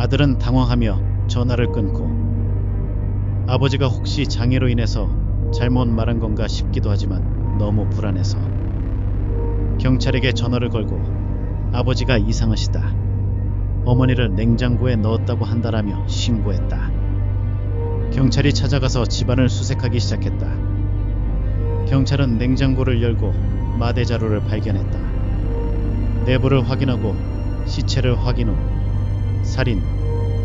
아들은 당황하며 전화를 끊고 아버지가 혹시 장애로 인해서 잘못 말한 건가 싶기도 하지만 너무 불안해서 경찰에게 전화를 걸고 아버지가 이상하시다. 어머니를 냉장고에 넣었다고 한다라며 신고했다. 경찰이 찾아가서 집안을 수색하기 시작했다. 경찰은 냉장고를 열고 마대 자루를 발견했다. 내부를 확인하고 시체를 확인 후 살인,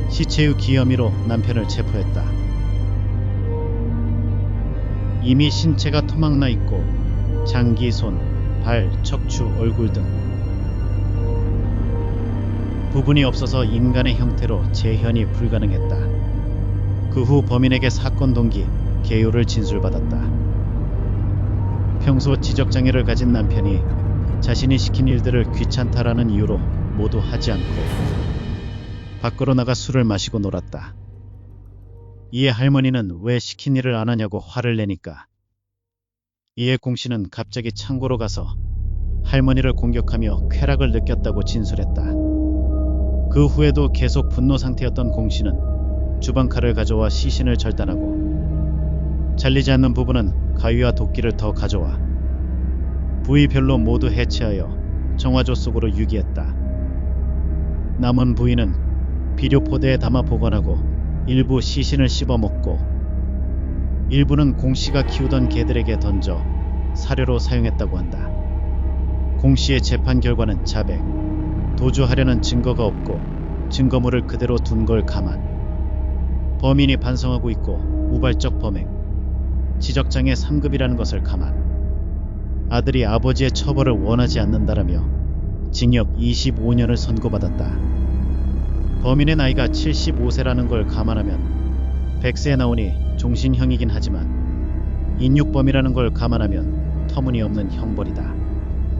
시체의 기혐의로 남편을 체포했다. 이미 신체가 토막나 있고 장기, 손, 발, 척추, 얼굴 등 부분이 없어서 인간의 형태로 재현이 불가능했다. 그 후 범인에게 사건 동기, 개요를 진술받았다. 평소 지적장애를 가진 남편이 자신이 시킨 일들을 귀찮다라는 이유로 모두 하지 않고 밖으로 나가 술을 마시고 놀았다. 이에 할머니는 왜 시킨 일을 안 하냐고 화를 내니까 이에 공 씨는 갑자기 창고로 가서 할머니를 공격하며 쾌락을 느꼈다고 진술했다. 그 후에도 계속 분노 상태였던 공 씨는 주방 칼을 가져와 시신을 절단하고 잘리지 않는 부분은 가위와 도끼를 더 가져와 부위별로 모두 해체하여 정화조 속으로 유기했다. 남은 부위는 비료 포대에 담아 보관하고 일부 시신을 씹어 먹고 일부는 공 씨가 키우던 개들에게 던져 사료로 사용했다고 한다. 공 씨의 재판 결과는 자백. 도주하려는 증거가 없고 증거물을 그대로 둔 걸 감안. 범인이 반성하고 있고 우발적 범행. 지적장애 3급이라는 것을 감안. 아들이 아버지의 처벌을 원하지 않는다라며 징역 25년을 선고받았다. 범인의 나이가 75세라는 걸 감안하면 100세에 나오니 종신형이긴 하지만 인육범이라는 걸 감안하면 터무니없는 형벌이다.